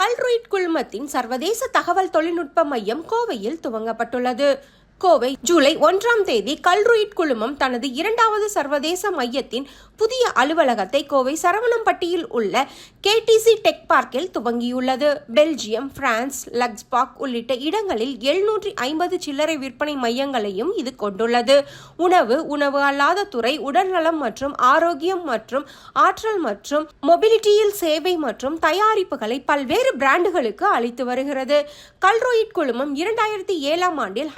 கல்ருயிட் குழுமத்தின் சர்வதேச தகவல் தொழில்நுட்ப மையம் கோவையில் துவங்கப்பட்டுள்ளது. கோவை ஜூலை ஒன்றாம் தேதி கல்ருயிட் குழுமம் தனது இரண்டாவது சர்வதேச மையத்தின் புதிய அலுவலகத்தை கோவை சரவணம்பட்டியில் உள்ள கேடிசி டெக் பார்க்கில் துவங்கியுள்ளது. பெல்ஜியம் பிரான்ஸ் லக்ஸ்பாக் உள்ளிட்ட இடங்களில் எழுநூற்றி ஐம்பது சில்லறை விற்பனை மையங்களையும் இது கொண்டுள்ளது. உணவு உணவு அல்லாத துறை உடல்நலம் மற்றும் ஆரோக்கியம் மற்றும் ஆற்றல் மற்றும் மொபிலிட்டியில் சேவை மற்றும் தயாரிப்புகளை பல்வேறு பிராண்டுகளுக்கு அளித்து வருகிறது. கல்ரோயிட் குழுமம் இரண்டாயிரத்தி ஏழாம் ஆண்டில்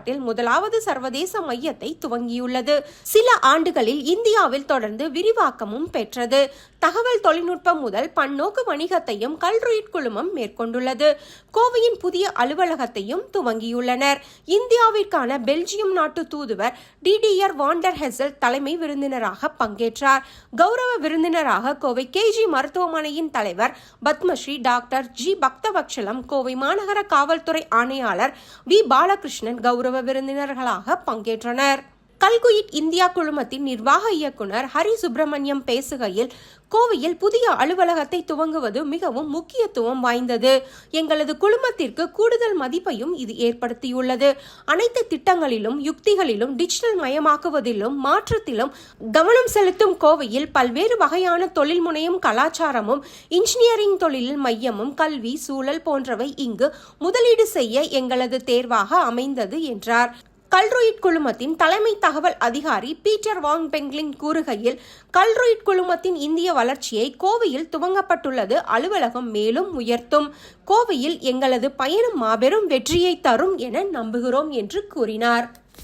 ஹைதராபாத்தில் முதலாவது சர்வதேச மையத்தை துவங்கியுள்ளது. சில ஆண்டுகளில் இந்தியாவில் தொடர்ந்து விரிவாக்கமும் பெற்றது. தகவல் தொழில்நுட்பம் முதல் பன்னோக்கு வணிகத்தையும் கல்ரோயிட் குழுமம் மேற்கொண்டுள்ளது. கோவையின் புதிய அலுவலகத்தையும் துவங்கியுள்ளனர். இந்தியாவிற்கான பெல்ஜியம் நாட்டு தூதுவர் டிடிஆர் வாண்டர் ஹெசல் தலைமை விருந்தினராக பங்கேற்றார். கௌரவ விருந்தினராக கோவை கேஜி மருத்துவமனையின் தலைவர் பத்மஸ்ரீ டாக்டர் ஜி பக்தவட்சலம் கோவை மாநகர காவல்துறை ஆணையாளர் வி பாலகிருஷ்ணன் கௌரவ விருந்தினர்களாக பங்கேற்றனர். கல்குயிட் இந்தியா குழுமத்தின் நிர்வாக இயக்குனர் ஹரி சுப்பிரமணியம் பேசுகையில் கோவையில் புதிய அலுவலகத்தை துவங்குவது மிகவும் முக்கியத்துவம் வாய்ந்தது. எங்களது குழுமத்திற்கு கூடுதல் மதிப்பையும் இது ஏற்படுத்தியுள்ளது. அனைத்து திட்டங்களிலும் யுக்திகளிலும் டிஜிட்டல் மயமாக்குவதிலும் மாற்றத்திலும் கவனம் செலுத்தும் கோவையில் பல்வேறு வகையான தொழில் முனையும் கலாச்சாரமும் இன்ஜினியரிங் தொழிலில் மையமும் கல்வி சூழல் போன்றவை இங்கு முதலீடு செய்ய எங்களது தேர்வாக அமைந்தது என்றார். கல்ரோயிட் குழுமத்தின் தலைமை தகவல் அதிகாரி பீட்டர் வாங் பெங்லின் கூறுகையில் கல்ரோயிட் குழுமத்தின் இந்திய வளர்ச்சியை கோவையில் துவங்கப்பட்டுள்ளது அலுவலகம் மேலும் உயர்த்தும். கோவையில் எங்களது பயணம் மாபெரும் வெற்றியை தரும் என நம்புகிறோம் என்று கூறினார்.